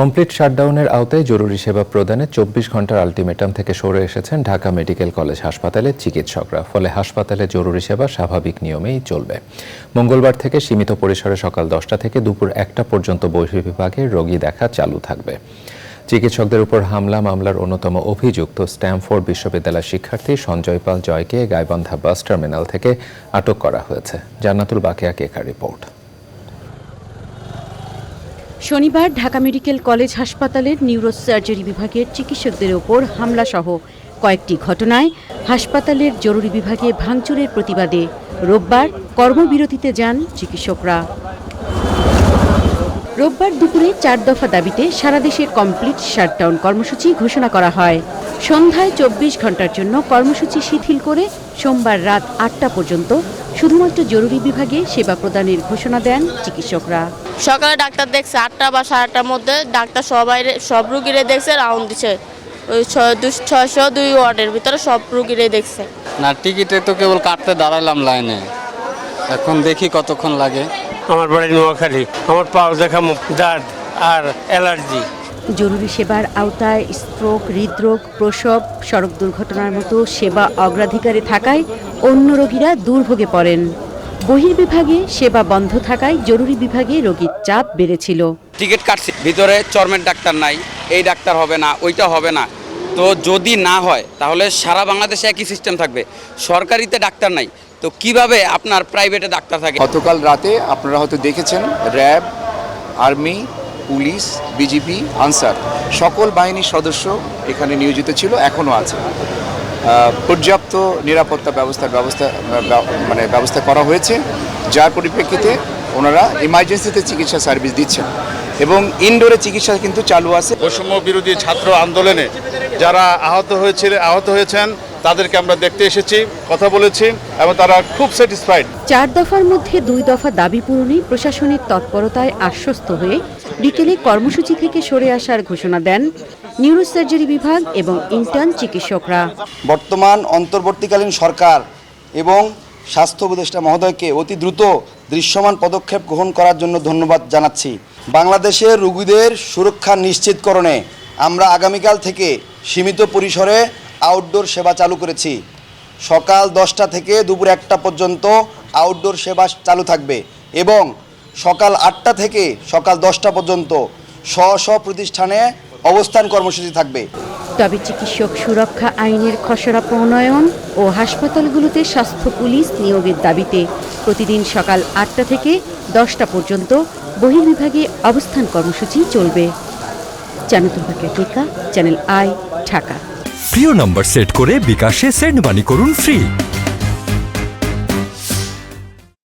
Complete শাটডাউনের আওতায় জরুরি সেবা প্রদানে চব্বিশ ঘণ্টার আলটিমেটাম থেকে সরে এসেছেন ঢাকা মেডিকেল কলেজ হাসপাতালের চিকিৎসকরা। ফলে হাসপাতালে জরুরি সেবা স্বাভাবিক নিয়মেই চলবে। মঙ্গলবার থেকে সীমিত পরিসরে সকাল দশটা থেকে দুপুর একটা পর্যন্ত বহির্বিভাগে রোগী দেখা চালু থাকবে। চিকিৎসকদের উপর হামলা মামলার অন্যতম অভিযুক্ত স্ট্যামফোর্ড বিশ্ববিদ্যালয়ের শিক্ষার্থী সঞ্জয় পাল জয়কে গাইবান্ধা বাস টার্মিনাল থেকে আটক করা হয়েছে। জান্নাতুল বাকিয়া কেকার রিপোর্ট? শনিবার ঢাকা মেডিকেল কলেজ হাসপাতালের নিউরোসার্জারি বিভাগের চিকিৎসকদের ওপর হামলাসহ কয়েকটি ঘটনায় হাসপাতালের জরুরি বিভাগে ভাঙচুরের প্রতিবাদে রোববার কর্মবিরতিতে যান চিকিৎসকরা। রোববার দুপুরে চার দফা দাবিতে সারা দেশে কমপ্লিট শাটডাউন কর্মসূচি ঘোষণা করা হয়। সন্ধ্যায় চব্বিশ ঘণ্টার জন্য কর্মসূচি শিথিল করে সোমবার রাত আটটা পর্যন্ত শুধুমাত্র জরুরি বিভাগে সেবা প্রদানের ঘোষণা দেন চিকিৎসকরা। সকালে ডাক্তার দেখছে আটটা বা সাড়ে আটটার মধ্যে ডাক্তার সবাই সব রুগীরে দেখছে রাউন্ড দিছে। ওই ছয়শো দুই ওয়ার্ডের ভিতরে সব রুগীরে দেখছে। না টিকিটে তো কেবল কাটতে দাঁড়ালাম লাইনে। এখন দেখি কতক্ষণ লাগে। আমার বাড়ি নোয়াখালী। আমার পাও দেখা মুখ দাঁত আর অ্যালার্জি। জরুরি সেবার আওতায় স্ট্রোক হৃদরোগ প্রসব সড়ক দুর্ঘটনার মতো সেবা অগ্রাধিকারে থাকায় অন্য রোগীরা দুর্ভোগে পড়েন। বহির্বিভাগে সেবা বন্ধ থাকায় জরুরি বিভাগে রোগীর চাপ বেড়েছিল। টিকিট কাটছি ভিতরে চর্মের ডাক্তার নাই এই ডাক্তার হবে না ওইটা হবে না। তো যদি না হয় তাহলে সারা বাংলাদেশে একই সিস্টেম থাকবে। সরকারিতে ডাক্তার নাই তো কীভাবে আপনার প্রাইভেটে ডাক্তার থাকে? গতকাল রাতে আপনারা হয়তো দেখেছেন RAB army police BGB Ansar সকল বাহিনীর সদস্য এখানে নিয়োজিত ছিল এখনও আছে। পর্যাপ্ত নিরাপত্তা ব্যবস্থার ব্যবস্থা মানে ব্যবস্থা করা হয়েছে যার পরিপ্রেক্ষিতে ওনারা ইমার্জেন্সিতে চিকিৎসা সার্ভিস দিচ্ছেন। এবং ইনডোরে চিকিৎসা কিন্তু চালু আছে। বৈষম্য বিরোধী ছাত্র আন্দোলনে যারা আহত হয়েছিল আহত হয়েছেন তাদেরকে আমরা দেখতে এসেছি কথা বলেছি এবং তারা খুব স্যাটিসফাইড চার দফার মধ্যে দুই দফা দাবি পূরণে প্রশাসনিক তৎপরতায় আশ্বস্ত হয়ে বিকেলে কর্মসূচি থেকে সরে আসার ঘোষণা দেন নিউরোসার্জারি বিভাগ এবং ইন্টার্ন চিকিৎসকরা। বর্তমান অন্তর্বর্তীকালীন সরকার এবং স্বাস্থ্য উপদেষ্টা মহোদয়কে অতি দ্রুত দৃশ্যমান পদক্ষেপ গ্রহণ করার জন্য ধন্যবাদ জানাচ্ছি। বাংলাদেশের রোগীদের সুরক্ষা নিশ্চিতকরণে আমরা আগামীকাল থেকে সীমিত পরিসরে আউটডোর সেবা চালু করেছি। সকাল দশটা থেকে দুপুর একটা পর্যন্ত আউটডোর সেবা চালু থাকবে এবং সকাল আটটা থেকে সকাল দশটা পর্যন্ত স্ব স্ব প্রতিষ্ঠানে অবস্থান কর্মসূচি থাকবে। তবে চিকিৎসক সুরক্ষা আইনের খসড়া প্রণয়ন ও হাসপাতালগুলোতে স্বাস্থ্য পুলিশ নিয়োগের দাবিতে প্রতিদিন সকাল আটটা থেকে দশটা পর্যন্ত বহির্বিভাগে অবস্থান কর্মসূচি চলবে। জানাতুল বাকিয়া টিকা চ্যানেল আই ঢাকা। প্রিয় নম্বর সেট করে বিকাশে সেন্ড মানি করুন ফ্রি।